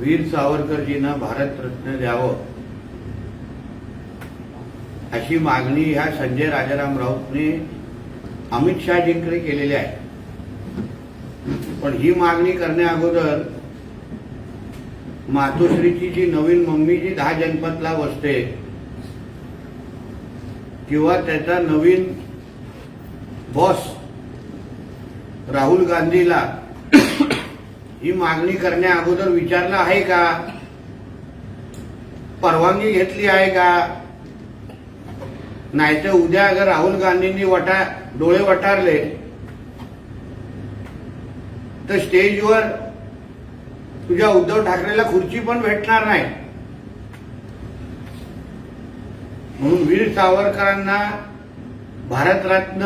वीर सावरकरजींना भारतरत्न द्यावं अशी मागणी ह्या संजय राजाराम राऊतने अमित शहाजींकडे केलेली आहे. पण ही मागणी करण्या अगोदर मातोश्रीची जी नवीन मम्मी जी दहा जनपदला बसते किंवा त्याचा नवीन बॉस राहुल गांधीला ही मागणी करण्या अगोदर विचारलं आहे का? परवानगी घेतली आहे का? नाहीतर उद्या अगर राहुल गांधींनी वटा डोळे वटारले. तर स्टेजवर तुझ्या उद्धव ठाकरेला खुर्ची पण भेटणार नाही. म्हणून वीर सावरकरांना भारतरत्न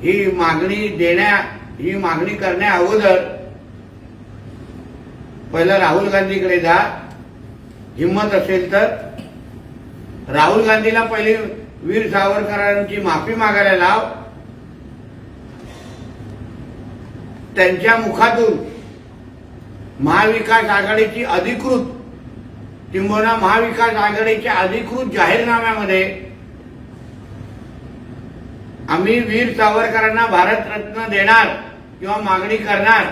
ही मागणी देण्या ही मागणी करण्या अगोदर पहिलं राहुल गांधीकडे जा. हिंमत असेल तर. राहुल गांधीला पहिले वीर सावरकरांची माफी मागायला लाव. त्यांच्या मुखातून महाविकास आघाडीची अधिकृत किंबहुना महाविकास आघाडीच्या अधिकृत जाहीरनाम्यामध्ये आम्ही वीर सावरकरांना भारतरत्न देणार. किंवा मागणी करणार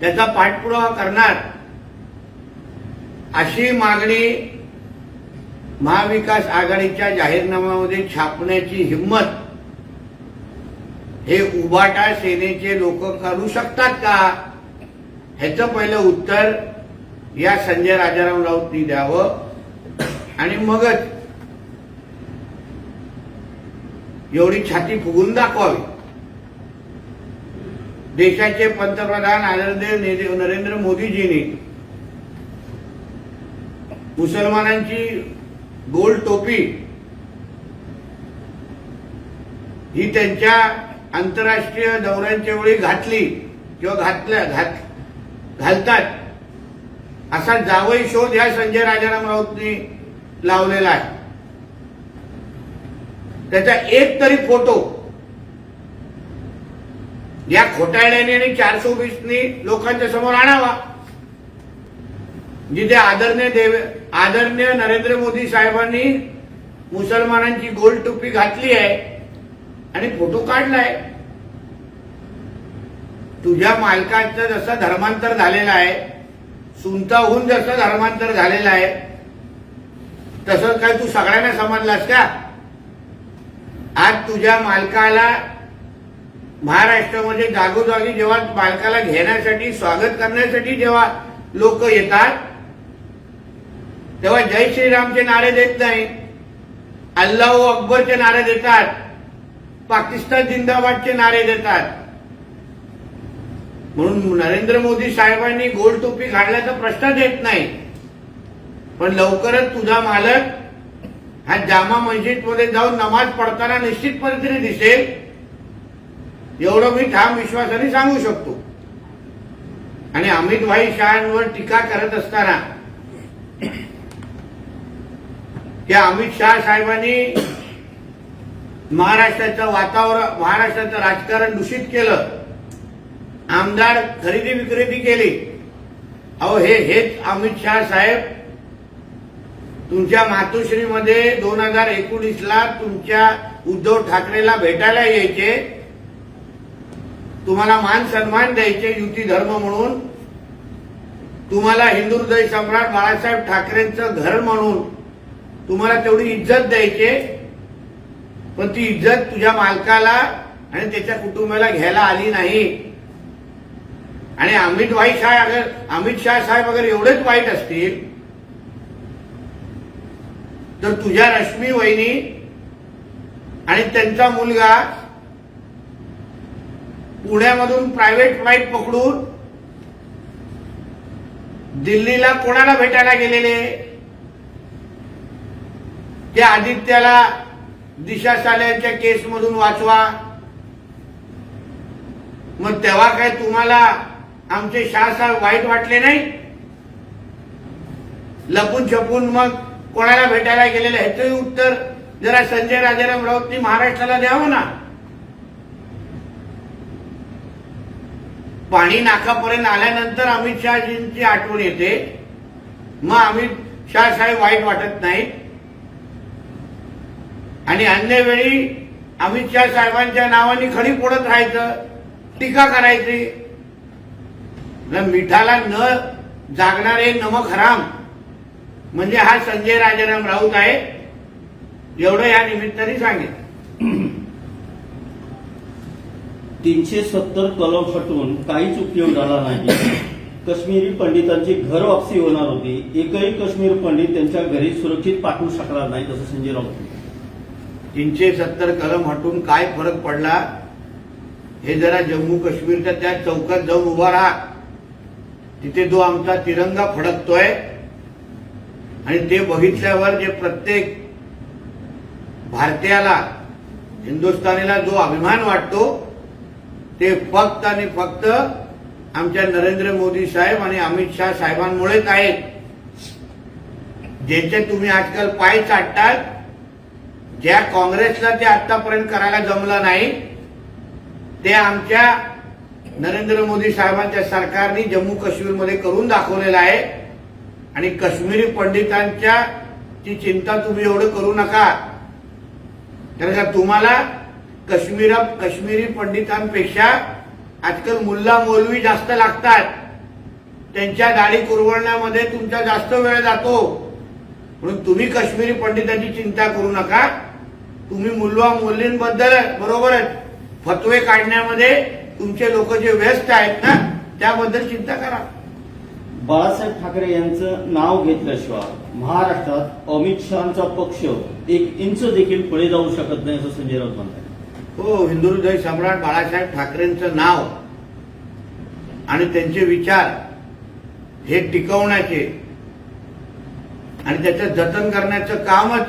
त्याचा पाठपुरावा करणार अशी मागणी महाविकास आघाडीच्या जाहीरनाम्यामध्ये छापण्याची हिंमत हे उबाटा सेनेचे लोक करू शकतात का? ह्याचं पहिलं उत्तर या संजय राजाराम राऊतनी द्यावं. आणि मगच एवढी छाती फुगून दाखवावी. देशाचे पंतप्रधान आदरणीय ने- नरेंद्र मोदीजींनी मुसलमानांची गोल टोपी ही त्यांच्या आंतरराष्ट्रीय दौऱ्यांच्या वेळी घातली किंवा घातल्या घात घालतात. असा जावई शोध या संजय राजाराम राऊतनी लावलेला आहे. त्याचा एक तरी फोटो या खोटाळ्याने आणि चारशे वीसनी लोकांच्या समोर आणावा. जिथे आदरणीय देव आदरणीय नरेंद्र मोदी साहेबांनी मुसलमानांची गोल टोपी घातली आहे आणि फोटो काढलाय. तुझ्या मालकाचं जसं धर्मांतर झालेलं आहे सुनताहून जसं धर्मांतर झालेलं आहे तसं काय तू सगळ्यांना समजलास का? आज तुझ्या मालकाला महाराष्ट्रामध्ये जागोजागी जेव्हा बालकाला घेण्यासाठी स्वागत करण्यासाठी जेव्हा लोक येतात तेव्हा जय श्रीरामचे नारे देत नाही. अल्लाह अकबरचे नारे देतात. पाकिस्तान जिंदाबादचे नारे देतात. म्हणून नरेंद्र मोदी साहेबांनी गोल टोपी काढल्याचा प्रश्नच येत नाही. पण लवकरच तुझा मालक हा जामा मस्जिदमध्ये जाऊन नमाज पडताना निश्चित पद्धतीने दिसेल. एवढं मी ठाम विश्वासाने सांगू शकतो. आणि अमित भाई शहांवर टीका करत असताना त्या अमित शहा साहेबांनी महाराष्ट्राचं वातावरण महाराष्ट्राचं राजकारण दूषित केलं. आमदार खरेदी विक्रेती केली. अहो हे हेच अमित शहा साहेब तुमच्या मातोश्रीमध्ये दोन हजार एकोणीसला तुमच्या उद्धव ठाकरेला भेटायला यायचे. तुम्हाला मान सन्मान द्यायचे युती धर्म म्हणून. तुम्हाला हिंदू हृदय सम्राट बाळासाहेब ठाकरेंचं घर म्हणून तुम्हाला तेवढी इज्जत द्यायचे. पण ती इज्जत तुझ्या मालकाला आणि त्याच्या कुटुंबाला घ्यायला आली नाही. आणि अमित भाई शाह अगर अमित शाह साहेब अगर एवढेच वाईट असतील तर तुझ्या रश्मी वहिनी आणि त्यांचा मुलगा पुण्यामधून प्रायव्हेट फ्लाईट पकडून दिल्लीला कोणाला भेटायला गेलेले? त्या आदित्याला दिशा साल्यांच्या केसमधून वाचवा. मग तेव्हा काय तुम्हाला आमचे शाहसाहेब वाईट वाटले नाही? लपून छपून मग कोणाला भेटायला गेलेले? ह्याचंही उत्तर जरा संजय राजाराम राऊतनी महाराष्ट्राला द्यावं ना? पाणी नाकापर्यंत आल्यानंतर अमित शहाजींची आठवण येते. मग अमित शाह साहेब वाईट वाटत नाही आणि अन्य वेळी अमित शाह साहेबांच्या नावाने खडी फोडत राहायचं टीका करायची. मिठाला न जागणारे नमक हराम म्हणजे हा संजय राजाराम राऊत आहे एवढं या निमित्ताने सांगेल तीनशे सत्तर कलम हटवून काहीच उपयोग झाला नाही. काश्मीरी पंडितांची घर वापसी होणार होती. एकही काश्मीर पंडित त्यांच्या घरी सुरक्षित पाठवू शकणार नाही असं संजय राऊत तीनशे सत्तर कलम हटून काय फरक पडला? हे जरा जम्मू काश्मीरच्या त्या चौकात जाऊन उभा राहा. तिथे जो आमचा तिरंगा फडकतोय आणि ते बघितल्यावर जे प्रत्येक भारतीयाला हिंदुस्थानीला जो अभिमान वाटतो ते फक्त आणि फक्त आमच्या नरेंद्र मोदी साहेब आणि अमित शहा साहेबांमुळेच आहेत. ज्यांचे तुम्ही आजकाल पाय चाटतात ज्या काँग्रेसला ते आतापर्यंत करायला जमलं नाही ते आमच्या नरेंद्र मोदी साहेबांच्या सरकारने जम्मू काश्मीरमध्ये करून दाखवलेलं आहे. आणि काश्मीरी पंडितांच्या ची चिंता तुम्ही एवढं करू नका. कारण का तुम्हाला काश्मीर कश्मीरी पंडितांपेक्षा आजकाल मुल्ला मौलवी जास्त लागतात. त्यांच्या दाढी कुरवण्यामध्ये तुमचा जास्त वेळ जातो. म्हणून तुम्ही काश्मीरी पंडितांची चिंता करू नका. तुम्ही मुलवा मुलींबद्दल बरोबरच फतवे काढण्यामध्ये तुमचे लोक जे व्यस्त आहेत ना त्याबद्दल चिंता करा. बाळासाहेब ठाकरे यांचं नाव घेतल्याशिवाय महाराष्ट्रात अमित शहाचा पक्ष एक इंच देखील पुढे जाऊ शकत नाही असं संजय राऊत म्हणतात हो हिंदू सम्राट बाळासाहेब ठाकरेंचं नाव आणि त्यांचे विचार हे टिकवण्याचे आणि त्याचं जतन करण्याचं कामच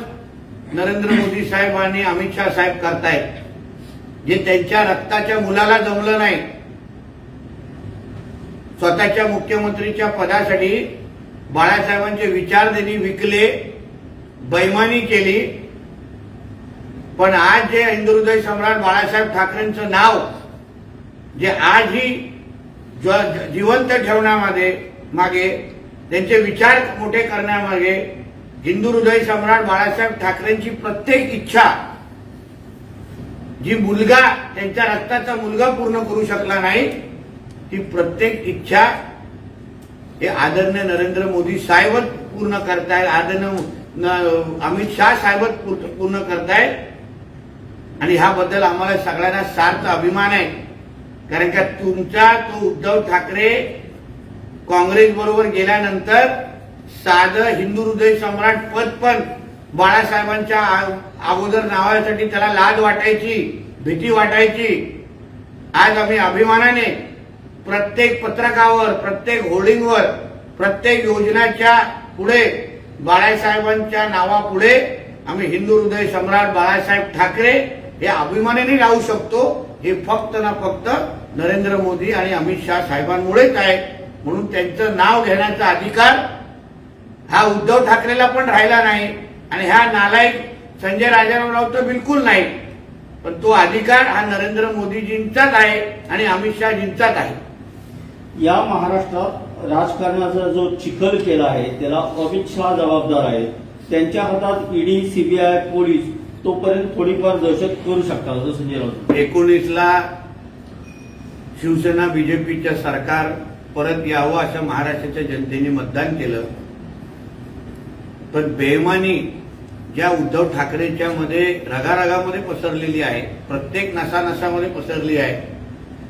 नरेंद्र मोदी साहेब आणि अमित शहा साहेब करतायत जे त्यांच्या रक्ताच्या मुलाला जमलं नाही. स्वतःच्या मुख्यमंत्रीच्या पदासाठी बाळासाहेबांचे विचार त्यांनी विकले बैमानी केली पण आज जे हिंदू सम्राट बाळासाहेब ठाकरेंचं नाव जे आजही जिवंत ठेवण्यामध्ये मागे त्यांचे विचार मोठे करण्यामागे हिंदू हृदय सम्राट बाळासाहेब ठाकरेंची प्रत्येक इच्छा जी मुलगा त्यांच्या रक्ताचा मुलगा पूर्ण करू शकला नाही ती प्रत्येक इच्छा हे आदरणीय नरेंद्र मोदी साहेबच पूर्ण करतायत आदरणीय अमित शाह साहेबच पूर्ण पूर्ण करतायत. आणि ह्याबद्दल आम्हाला सगळ्यांना सार्थ अभिमान आहे. कारण का तुमचा तो उद्धव ठाकरे काँग्रेस बरोबर गेल्यानंतर साधं हिंदू हृदय सम्राट पद पण बाळासाहेबांच्या अगोदर नावासाठी त्याला लाज वाटायची भीती वाटायची. आज आम्ही अभिमानाने प्रत्येक पत्रकावर प्रत्येक होर्डिंगवर प्रत्येक योजनाच्या पुढे बाळासाहेबांच्या नावापुढे आम्ही हिंदू हृदय सम्राट बाळासाहेब ठाकरे हे अभिमानाने राहू शकतो हे फक्त ना फक्त नरेंद्र मोदी आणि अमित शहा साहेबांमुळेच आहे. म्हणून त्यांचं नाव घेण्याचा अधिकार हा उद्धव ठाकरेला पण राहिला नाही. आणि ह्या नालायक संजय राजाराम राऊत तर बिलकुल नाही. पण तो अधिकार हा नरेंद्र मोदीजींचाच आहे आणि अमित शहाजींचाच आहे. या महाराष्ट्रात राजकारणाचा जो चिखल केला आहे त्याला अमित शहा जबाबदार आहेत. त्यांच्या हातात ईडी सीबीआय पोलीस तोपर्यंत थोडीफार दहशत करू शकता असं संजय राऊत एकोणीसला शिवसेना बीजेपीच्या सरकार परत यावं असं महाराष्ट्राच्या जनतेने मतदान केलं. पण बेमानी ज्या उद्धव ठाकरेच्या मध्ये रगारगामध्ये पसरलेली आहे प्रत्येक नसानसामध्ये पसरली आहे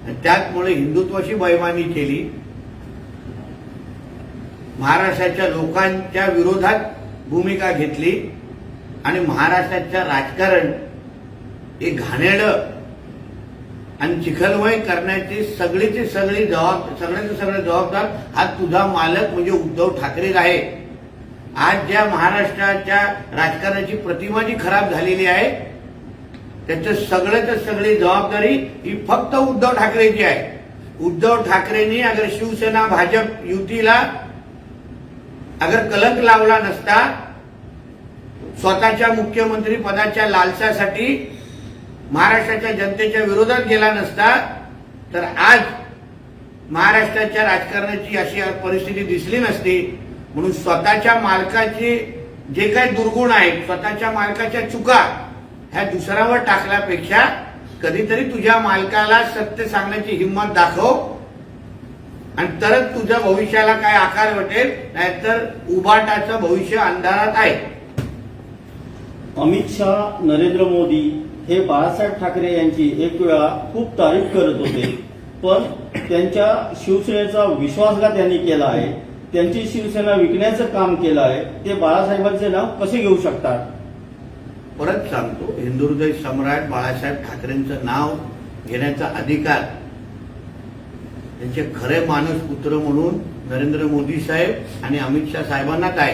आणि त्याचमुळे हिंदुत्वाची बैमानी केली महाराष्ट्राच्या लोकांच्या विरोधात भूमिका घेतली आणि महाराष्ट्राचं राजकारण हे घाणेडं आणि चिखलमय करण्याची सगळीची सगळी जबाब सगळ्याचे सगळे जबाबदार हा तुझा मालक म्हणजे उद्धव ठाकरेच आहे. आज ज्या महाराष्ट्राच्या राजकारणाची प्रतिमा जी खराब झालेली आहे त्याचं सगळ्याच सगळी जबाबदारी ही फक्त उद्धव ठाकरेची आहे. उद्धव ठाकरेंनी अगर शिवसेना भाजप युतीला अगर कलंक लावला नसता स्वतःच्या मुख्यमंत्री पदाच्या लालसासाठी महाराष्ट्राच्या जनतेच्या विरोधात गेला नसता तर आज महाराष्ट्राच्या राजकारणाची अशी परिस्थिती दिसली नसती. म्हणून स्वतःच्या मालकाचे जे काही दुर्गुण आहेत स्वतःच्या मालकाच्या चुका ह्या दुसऱ्यावर टाकल्यापेक्षा कधीतरी तुझ्या मालकाला सत्य सांगण्याची हिंमत दाखव आणि तरच तुझ्या भविष्याला काय आकार वाटेल नाहीतर उबाटाचं भविष्य अंधारात आहे. अमित शाह नरेंद्र मोदी हे बाळासाहेब ठाकरे यांची एक वेळा खूप तारीफ करत होते. पण त्यांच्या शिवसेनेचा विश्वासघात त्यांनी केला आहे. त्यांची शिवसेना विकण्याचं काम केलं आहे. ते बाळासाहेबांचे नाव कसे घेऊ शकतात? परत सांगतो हिंदुहृदय सम्राट बाळासाहेब ठाकरेंचं नाव घेण्याचा अधिकार त्यांचे खरे माणूस पुत्र म्हणून नरेंद्र मोदी साहेब आणि अमित शाह साहेबांना काय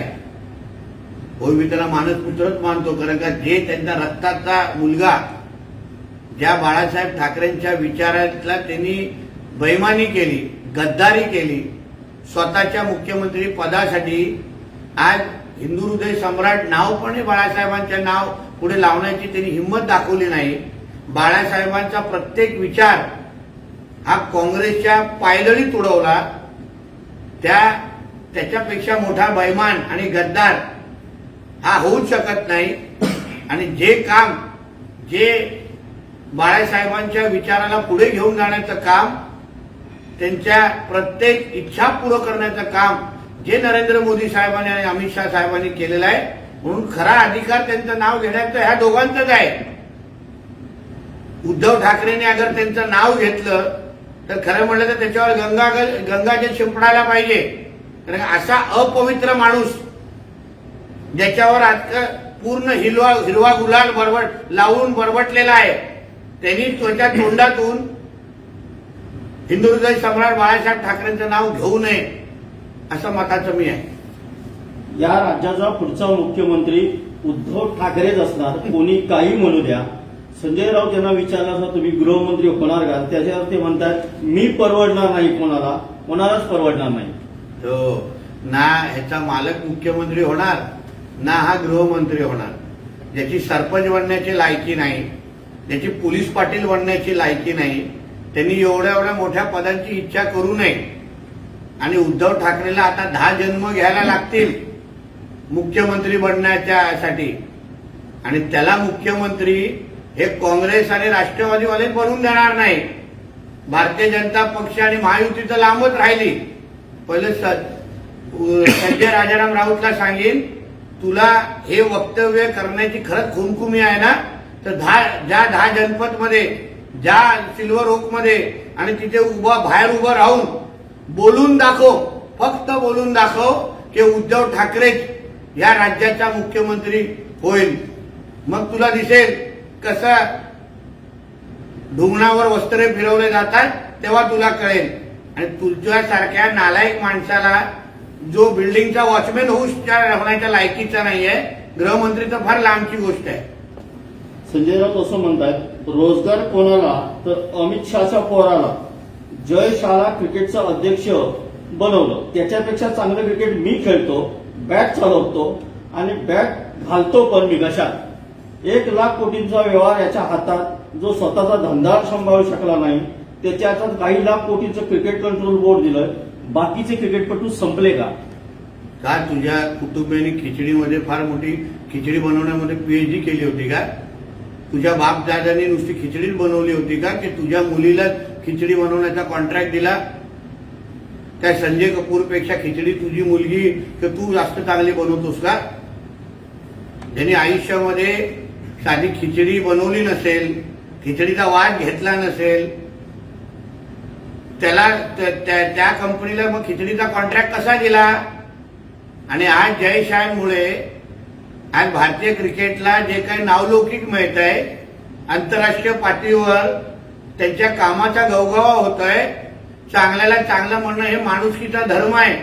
होय मी त्याला माणूस पुत्रच मानतो कारण का जे त्यांचा रक्ताचा मुलगा ज्या बाळासाहेब ठाकरेंच्या विचारातला त्यांनी बैमानी केली गद्दारी केली स्वतःच्या मुख्यमंत्री पदासाठी आज हिंदू हृदय सम्राट नाव पण नाव पुढे लावण्याची त्यांनी हिंमत दाखवली नाही. बाळासाहेबांचा प्रत्येक विचार हा काँग्रेसच्या पायदळी तुडवला त्या त्याच्यापेक्षा मोठा बैमान आणि गद्दार हा होऊ शकत नाही. आणि जे काम जे बाळासाहेबांच्या विचाराला पुढे घेऊन जाण्याचं काम त्यांच्या प्रत्येक इच्छा पूर्ण करण्याचं काम जे नरेंद्र मोदी साहेबांनी आणि अमित शहा साहेबांनी केलेलं आहे म्हणून खरा अधिकार त्यांचं नाव घेण्याचं ह्या दोघांचंच आहे. उद्धव ठाकरेंनी अगर त्यांचं नाव घेतलं तर खरं म्हणलं तर त्याच्यावर गंगा गंगाजल शिंपडायला पाहिजे. कारण असा अपवित्र माणूस ज्याच्यावर आज पूर्ण हिरवा हिरवा गुलाल बरबट लावून बरबटलेला आहे. त्यांनी त्याच्या तोंडातून हिंदू हृदय सम्राट बाळासाहेब ठाकरेंचं नाव घेऊ नये असं मताचं मी आहे. या राज्याचा पुढचा मुख्यमंत्री उद्धव ठाकरेच असणार कोणी काही म्हणू द्या. संजय राऊत यांना विचारलं असं तुम्ही गृहमंत्री होणार का? त्याच्यावर ते म्हणतात मी परवडणार नाही कोणाला कोणालाच परवडणार नाही. तो ना ह्याचा मालक मुख्यमंत्री होणार. ना हा गृहमंत्री होणार. ज्याची सरपंच बनण्याची लायकी नाही ज्याची पोलीस पाटील बनण्याची लायकी नाही त्यांनी एवढ्या एवढ्या मोठ्या पदांची इच्छा करू नये. आणि उद्धव ठाकरेला आता दहा जन्म घ्यायला लागतील मुख्यमंत्री बनण्याच्यासाठी. आणि त्याला मुख्यमंत्री हे काँग्रेस आणि राष्ट्रवादीवाले बनवून देणार नाही. भारतीय जनता पक्ष आणि महायुती तर लांबच राहिली. पहिलं स- संजय राजाराम राऊतला सांगेन तुला हे वक्तव्य करण्याची खरंच खुमखुमी आहे ना? तर दहा ज्या दहा जनपदमध्ये ज्या सिल्वर ओकमध्ये आणि तिथे उभा बाहेर उभं राहून बोलून दाखव फक्त बोलून दाखव की उद्धव ठाकरे या राज्याचा मुख्यमंत्री होईल. मग तुला दिसेल कसं ढुंगणावर वस्त्रे फिरवले जातात तेव्हा तुला कळेल. आणि तुझ्यासारख्या नालायक माणसाला जो बिल्डिंगचा वॉचमॅन होऊ होण्याच्या लायकीचा नाहीये. गृहमंत्री तर फार लांबची गोष्ट आहे. संजय राऊत असं म्हणतात रोजगार कोणाला तर अमित शहाच्या पोराला जय शाळा क्रिकेटचा अध्यक्ष बनवलं. त्याच्यापेक्षा चांगलं क्रिकेट मी खेळतो बॅट चालवतो आणि बॅट घालतो पण मी कशात. एक लाख कोटींचा व्यवहार याच्या हातात जो स्वतःचा धंदा सांभाळू शकला नाही त्याच्या हातात काही लाख कोटींचं क्रिकेट कंट्रोल बोर्ड दिलं बाकीचे क्रिकेटपटू संपले का का तुझ्या कुटुंबियांनी खिचडीमध्ये फार मोठी खिचडी बनवण्यामध्ये पीएचडी केली होती का? तुझ्या बापदादांनी नुसती खिचडीच बनवली होती का? की तुझ्या मुलीला खिचडी बनवण्याचा कॉन्ट्रॅक्ट दिला? त्या संजय कपूरपेक्षा खिचडी तुझी मुलगी की तू जास्त चांगली बनवतोस का? ज्यांनी आयुष्यामध्ये साधी खिचडी बनवली नसेल खिचडीचा वाद घेतला नसेल त्याला त्या- त्या त्या कंपनीला मग खिचडीचा कॉन्ट्रॅक्ट कसा दिला? आणि आज जय शाळेमुळे आज भारतीय क्रिकेटला जे काही नावलौकिक मिळत आहे आंतरराष्ट्रीय पातळीवर त्यांच्या कामाचा गवगवा होत आहे चांगल्याला चांगलं म्हणणं हे माणुसकीचा धर्म आहे.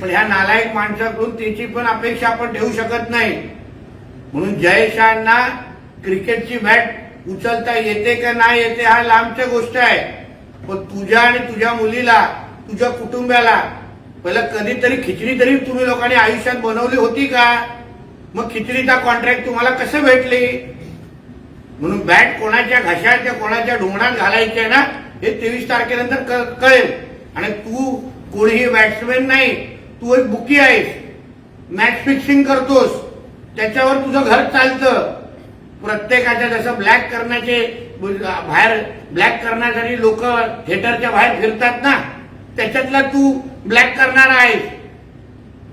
पण ह्या नालायक माणसाकडून त्याची पण अपेक्षा आपण ठेवू शकत नाही. म्हणून जय शहांना क्रिकेटची बॅट उचलता येते का नाही येते हा लांबच्या गोष्ट आहे. पण तुझ्या आणि तुझ्या मुलीला तुझ्या कुटुंबाला पहिलं कधीतरी खिचडी तरी तुम्ही लोकांनी आयुष्यात बनवली होती का? मग खिचडीचा कॉन्ट्रॅक्ट तुम्हाला कसं भेटले? म्हणून बॅट कोणाच्या घशाच्या कोणाच्या ढोंगणात घालायचे ना हे तेवीस तारखेनंतर क- कळेल. आणि तू कोणीही बॅट्समॅन नाही तू एक बुकी आहेस. मॅच फिक्सिंग करतोस. त्याच्यावर तुझं घर चालतं. प्रत्येकाच्या जसं ब्लॅक करण्याचे बाहेर ब्लॅक करण्यासाठी लोक थिएटरच्या बाहेर फिरतात ना. त्याच्यातला तू ब्लॅक करणारा आहेस.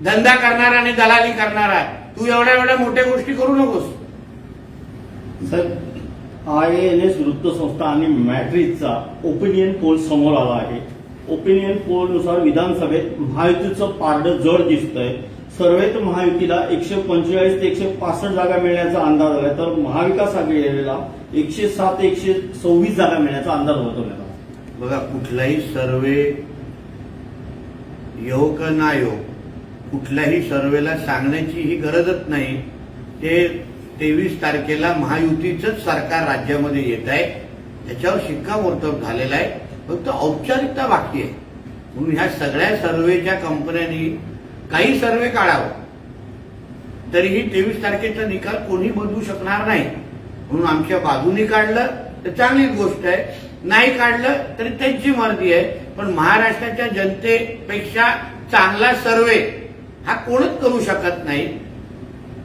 धंदा करणारा आणि दलाली करणारा तू एवढ्या एवढ्या मोठ्या गोष्टी करू नकोस. सर आय एन एस वृत्तसंस्था आणि मॅट्रिकचा ओपिनियन पोल समोर आला आहे. ओपिनियन पोलनुसार विधानसभेत महायुतीचं पारड जड दिसतंय. सर्वेत महायुतीला एकशे पंचेचाळीस ते एकशे पासष्ट जागा मिळण्याचा अंदाज आलाय. तर महाविकास आघाडीला एकशे सात एकशे सव्वीस जागा मिळण्याचा अंदाज वर्तवण्यात आला बघा कुठलाही सर्वे येऊ का ना येऊ कुठल्याही सर्वेला सांगण्याची ही गरजच नाही. ते तेवीस तारखेला महायुतीचंच सरकार राज्यामध्ये येत आहे त्याच्यावर शिक्कामोर्तब झालेला आहे फक्त औपचारिकता बाकी आहे. म्हणून ह्या सगळ्या सर्वेच्या कंपन्यांनी काही सर्वे काढावं. तरीही तेवीस तारखेचा निकाल कोणी बदलू शकणार नाही. म्हणून आमच्या बाजूनी काढलं तर चांगलीच गोष्ट आहे. नाही काढलं तरी त्यांची मर्जी आहे. पण महाराष्ट्राच्या जनतेपेक्षा चांगला सर्वे हा कोणच करू शकत नाही.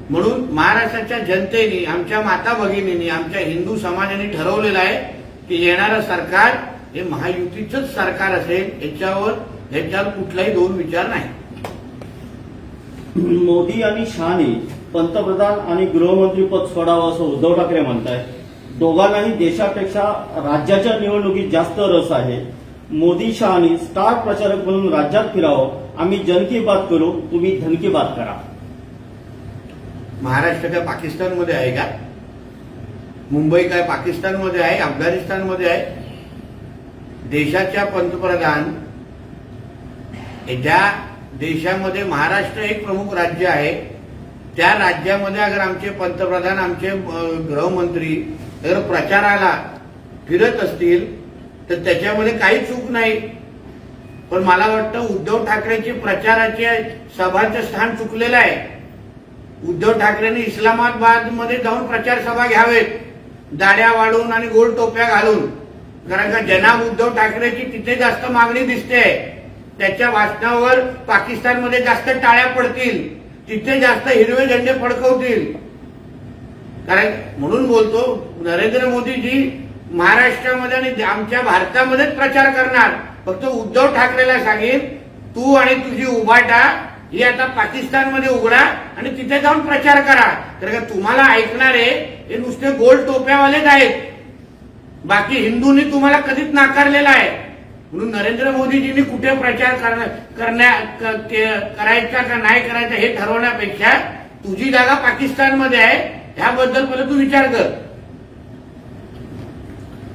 म्हणून महाराष्ट्राच्या जनतेने आमच्या माता भगिनींनी आमच्या हिंदू समाजाने ठरवलेलं आहे की येणारं सरकार हे महायुतीचंच सरकार असेल याच्यावर याच्यावर कुठलाही दोन विचार नाही. मोदी आणि शहाने पंतप्रधान आणि गृहमंत्री पद सोडावं असं उद्धव ठाकरे म्हणतायत. दोघांनाही देशापेक्षा राज्याच्या निवडणुकीत जास्त रस आहे. मोदी शहानी स्टार प्रचारक म्हणून राज्यात फिरावं. आम्ही जन की बात करू तुम्ही धन की बात करा. महाराष्ट्र काय पाकिस्तानमध्ये आहे का? मुंबई काय पाकिस्तानमध्ये आहे? अफगाणिस्तानमध्ये आहे? देशाच्या पंतप्रधान ज्या देशामध्ये महाराष्ट्र एक प्रमुख राज्य आहे. त्या राज्यामध्ये अगर आमचे पंतप्रधान आमचे गृहमंत्री जर प्रचाराला फिरत असतील तर त्याच्यामध्ये काही चूक नाही. पण मला वाटतं उद्धव ठाकरेची प्रचाराचे सभाचं स्थान चुकलेलं आहे. उद्धव ठाकरेंनी इस्लामाबादमध्ये जाऊन प्रचार सभा घ्यावेत. दाड्या वाढून आणि गोल टोप्या घालून. कारण का जनाब उद्धव ठाकरेची तिथे जास्त मागणी दिसते. त्याच्या वाचनावर पाकिस्तानमध्ये जास्त टाळ्या पडतील. तिथे जास्त हिरवे झेंडे फडकवतील. कारण म्हणून बोलतो नरेंद्र मोदीजी महाराष्ट्रामध्ये आणि आमच्या भारतामध्येच प्रचार करणार. फक्त उद्धव ठाकरेला सांगेन तू आणि तुझी उभाटा ही आता पाकिस्तानमध्ये उघडा आणि तिथे जाऊन प्रचार करा. तर का तुम्हाला ऐकणारे हे नुसते गोल टोप्यावालेच आहेत. बाकी हिंदूंनी तुम्हाला कधीच नाकारलेला आहे. म्हणून नरेंद्र मोदीजींनी कुठे प्रचार करण्या- करायचा का नाही करायचा हे ठरवण्यापेक्षा तुझी जागा पाकिस्तानमध्ये आहे ह्याबद्दल पहिले तू विचार कर.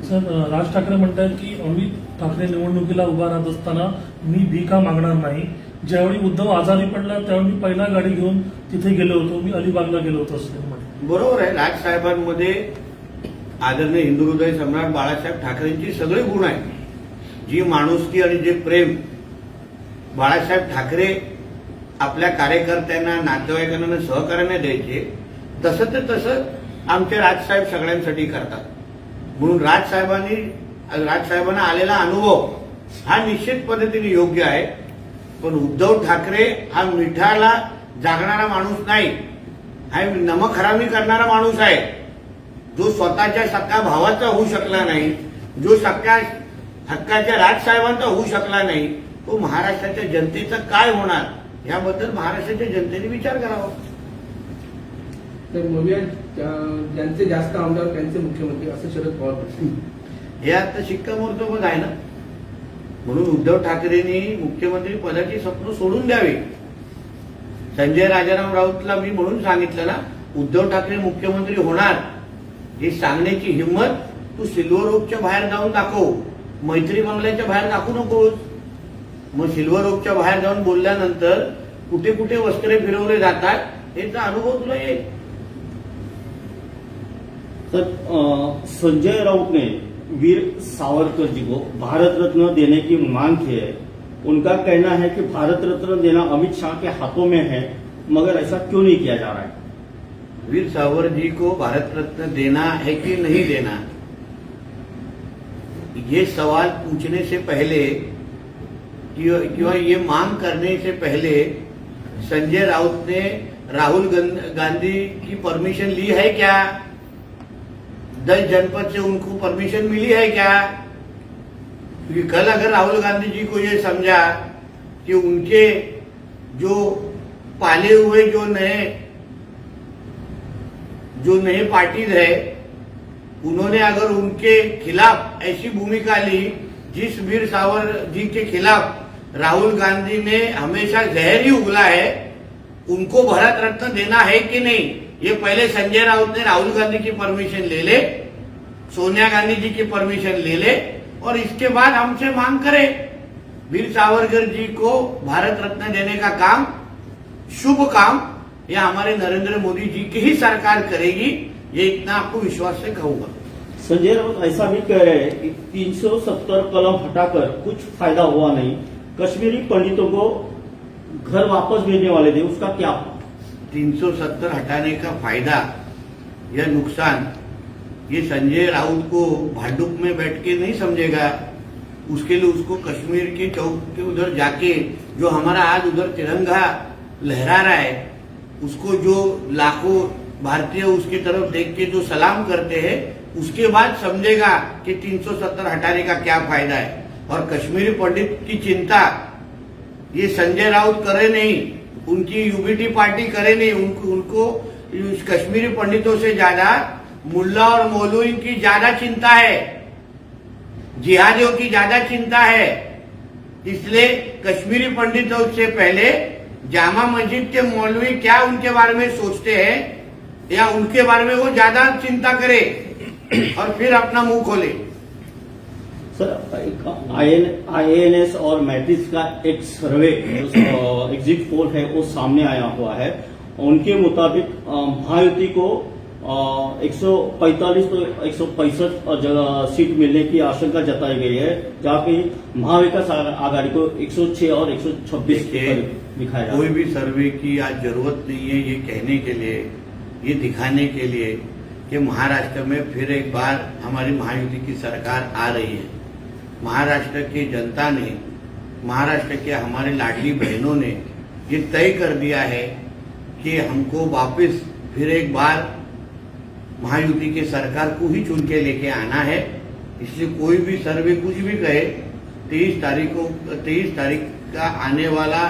सर राज ठाकरे म्हणतात की अमित ठाकरे निवडणुकीला उभा राहत असताना मी भीका मागणार नाही. ज्यावेळी उद्धव आजारी पडला त्यावेळी मी पहिला गाडी घेऊन तिथे गेलो होतो. मी अलिबागला गेलो होतो असं बरोबर आहे राजसाहेबांमध्ये आदरणीय हिंदू हृदय सम्राट बाळासाहेब ठाकरेंची सगळे गुण आहेत जी माणुसकी आणि जे प्रेम बाळासाहेब ठाकरे आपल्या कार्यकर्त्यांना नातेवाईकांना सहकार्याने द्यायचे तसं ते तसं आमचे राजसाहेब सगळ्यांसाठी करतात. म्हणून राजसाहेबांनी राजसाहेबांना आलेला अनुभव हा निश्चित पद्धतीने योग्य आहे. पण उद्धव ठाकरे हा मिठाला जागणारा माणूस नाही. हा नमखरामी करणारा माणूस आहे. जो स्वतःच्या सख्या भावाचा होऊ शकला नाही जो सख्या हक्काच्या राजसाहेबांचा होऊ शकला नाही तो महाराष्ट्राच्या जनतेचा काय होणार? याबद्दल महाराष्ट्राच्या जनतेने विचार करावा. तर ज्यांचे जास्त आमदार त्यांचे मुख्यमंत्री असं शरद पवार. हे आता शिक्कामोर्तबच आहे ना? म्हणून उद्धव ठाकरेंनी मुख्यमंत्री पदाची स्वप्न सोडून द्यावी. संजय राजाराम राऊतला मी म्हणून सांगितलं ना उद्धव ठाकरे मुख्यमंत्री होणार हे सांगण्याची हिंमत तू सिल्वर ओकच्या बाहेर जाऊन दाखव. मैत्री बंगल्याच्या बाहेर दाखवू नकोस. मग सिल्वर ओकच्या बाहेर जाऊन बोलल्यानंतर कुठे कुठे वस्त्रे फिरवले जातात याचा अनुभव तुला येईल. अ, संजय राउत ने वीर सावरकर जी को भारत रत्न देने की मांग की है. उनका कहना है कि भारत रत्न देना अमित शाह के हाथों में है मगर ऐसा क्यों नहीं किया जा रहा है? वीर सावर जी को भारत रत्न देना है कि नहीं देना? ये सवाल पूछने से पहले किंवा ये मांग करने से पहले संजय राउत ने राहुल गांधी की परमिशन ली है क्या? दस जनपद से उनको परमिशन मिली है क्या? क्योंकि कल अगर राहुल गांधी जी को ये समझा कि उनके जो पाले हुए जो नए जो नए पार्टीज़ है उन्होंने अगर उनके खिलाफ ऐसी भूमिका ली, जिस वीर सावर जी के खिलाफ राहुल गांधी ने हमेशा जहर ही उगला है, उनको भारत रत्न देना है कि नहीं? ये पहले संजय राउत ने राहुल गांधी की परमिशन ले ले, सोनिया गांधी जी की परमिशन ले ले, और इसके बाद हमसे मांग करे। वीर सावरकर जी को भारत रत्न देने का काम, शुभ काम, यह हमारे नरेंद्र मोदी जी की ही सरकार करेगी। ये इतना आपको विश्वास से कहूँगा। संजय राउत ऐसा भी कह रहे हैं कि 370 कलम हटाकर कुछ फ़ायदा हुआ नहीं। कश्मीरी पंडितों को घर वापस भेजने वाले थे उसका क्या 370 हटाने का फ़ायदा या नुकसान ये संजय राउत को भांडुप में बैठ के नहीं समझेगा। उसके लिए उसको कश्मीर के चौक के उधर जाके जो हमारा आज उधर तिरंगा लहरा रहा है उसको जो लाखों भारतीय उसकी तरफ़ देख के जो सलाम करते हैं, उसके बाद समझेगा कि 370 हटाने का क्या फ़ायदा है। और कश्मीरी पंडित की चिंता, ये संजय राउत करे नहीं, उनकी यूबीटी पार्टी करे नहीं उनको उनको कश्मीरी पंडितों से ज़्यादा मुल्ला और मौलवी की ज़्यादा चिंता है। जिहादियों की ज़्यादा चिंता है। इसलिए कश्मीरी पंडितों से पहले जामा मस्जिद के मौलवी क्या उनके बारे में सोचते हैं या उनके बारे में वो ज़्यादा चिंता करे और फिर अपना मुँह खोले। सर आईएनएस और मैट्रिक्स का एक सर्वे एग्जिट पोल है वो सामने आया हुआ है। उनके मुताबिक महायुति को एक सौ पैंतालीस तो एक सौ पैंसठ जगह सीट मिलने की आशंका जताई गई है जहाँ पे महाविकास आघाड़ी को 106 और 126 के देखिए, करीब दिखाया कोई भी सर्वे की आज ज़रूरत नहीं है ये कहने के लिए। ये दिखाने के लिए कि महाराष्ट्र में फिर एक बार हमारी महायुति की सरकार आ रही है। महाराष्ट्र की जनता ने, महाराष्ट्र के हमारे लाडली बहनों ने ये तय कर दिया है कि हमको वापस फिर एक बार महायुति की सरकार को ही चुन के लेके आना है। इसलिए कोई भी सर्वे, कुछ भी कहे, तेईस तारीख को तेईस तारीख का आने वाला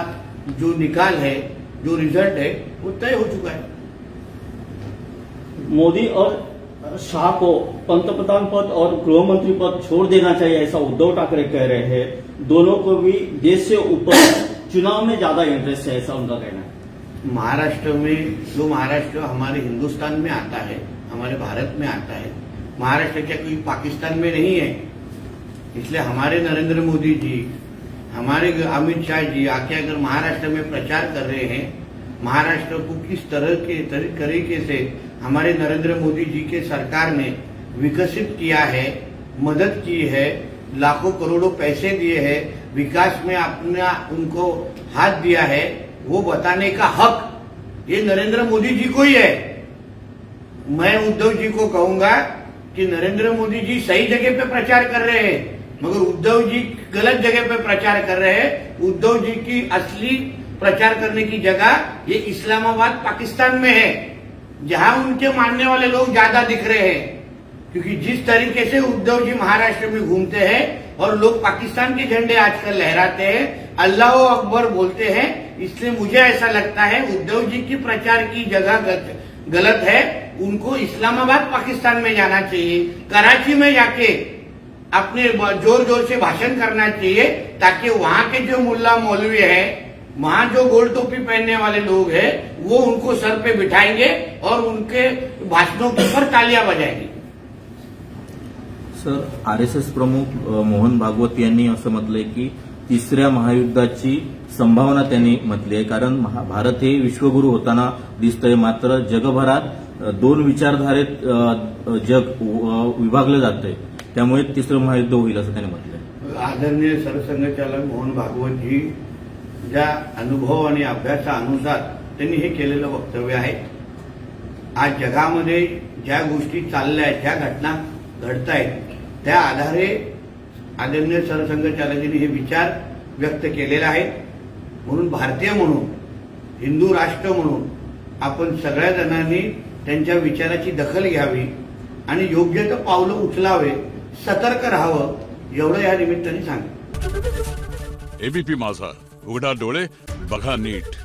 जो निकाल है, जो रिज़ल्ट है, वो तय हो चुका है। मोदी और शाह को पंतप्रधान पद और गृह मंत्री पद छोड़ देना चाहिए, ऐसा उद्धव ठाकरे कह रहे हैं। दोनों को भी देश से ऊपर चुनाव में ज़्यादा इंटरेस्ट है, ऐसा उनका कहना है। महाराष्ट्र में, जो महाराष्ट्र हमारे हिंदुस्तान में आता है, हमारे भारत में आता है, महाराष्ट्र क्या कोई पाकिस्तान में नहीं है? इसलिए हमारे नरेंद्र मोदी जी, हमारे अमित शाह जी आके अगर महाराष्ट्र में प्रचार कर रहे हैं, महाराष्ट्र को किस तरह के तरीके से हमारे नरेंद्र मोदी जी के सरकार ने विकसित किया है, मदद की है, लाखों करोड़ों पैसे दिए हैं, विकास में अपना उनको हाथ दिया है, वो बताने का हक ये नरेंद्र मोदी जी को ही है। मैं उद्धव जी को कहूँगा कि नरेंद्र मोदी जी सही जगह पे प्रचार कर रहे हैं, मगर उद्धव जी गलत जगह पे प्रचार कर रहे हैं। उद्धव जी की असली प्रचार करने की जगह ये इस्लामाबाद पाकिस्तान में है। जहाँ उनके मानने वाले लोग ज़्यादा दिख रहे हैं, क्योंकि जिस तरीके से उद्धव जी महाराष्ट्र में घूमते हैं और लोग पाकिस्तान के झंडे आजकल लहराते हैं, अल्लाह अकबर बोलते हैं, इसलिए मुझे ऐसा लगता है उद्धव जी की प्रचार की जगह गलत है। उनको इस्लामाबाद पाकिस्तान में जाना चाहिए, कराची में जाके अपने ज़ोर ज़ोर से भाषण करना चाहिए, ताकि वहाँ के जो मुल्ला मौलवी है वहां जो गोल टोपी पहनने वाले लोग हैं वो उनको सर पे बिठाएंगे और उनके भाषणों के ऊपर तालियां बजाएंगे। सर आर एस एस प्रमुख मोहन भागवत यांनी असं म्हटलंय की तिसऱ्या महायुद्धाची संभावना त्यांनी म्हटली आहे. कारण भारत हे विश्वगुरू होताना दिसतंय. मात्र जगभरात दोन विचारधारेत जग विभागलं जातंय. त्यामुळे तिसरं महायुद्ध होईल असं त्यांनी म्हटलंय. आदरणीय सरसंघचालक मोहन भागवत जी ज्या अनुभव आणि अभ्यासानुसार त्यांनी हे केलेलं वक्तव्य आहे. आज जगामध्ये ज्या गोष्टी चालल्या आहेत ज्या घटना घडत आहेत त्या आधारे आदरणीय सरसंघचालकांनी हे विचार व्यक्त केलेला आहे म्हणून भारतीय म्हणून हिंदू राष्ट्र म्हणून आपण सगळ्या जणांनी त्यांच्या विचाराची दखल घ्यावी आणि योग्य ते पावलं उचलावे सतर्क राहावं एवढं या निमित्ताने सांग एबीपी माझा. उघडा डोळे बघा नीट.